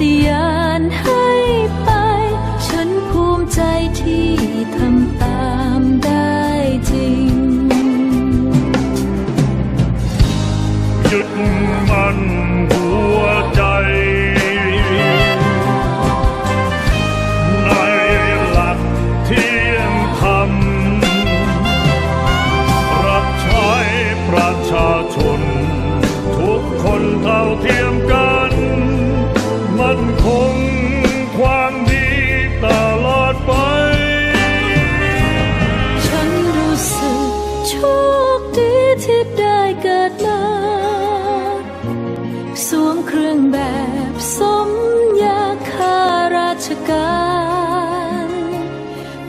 ป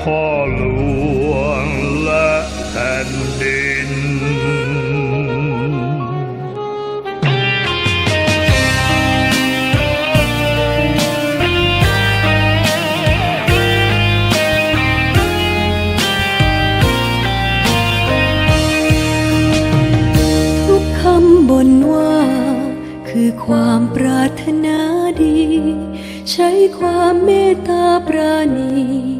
พ่อหลวงและแผ่นดิน ทุกคำบนว่า คือความปรารถนาดี ใช้ความเมตตาปราณี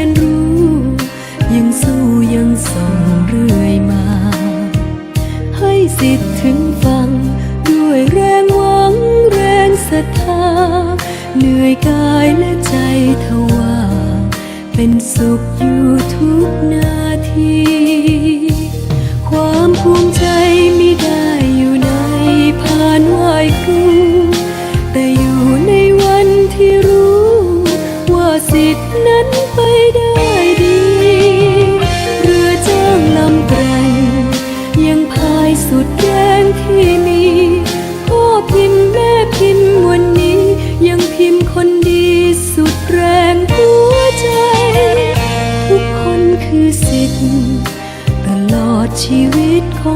น เป็นสุขอยู่ทุกนาที ความภูมิใจไม่ได้อยู่ในพานไหวครูแต่อยู่ในวันที่รู้ ว่าสิทธินั้นไปได้ดี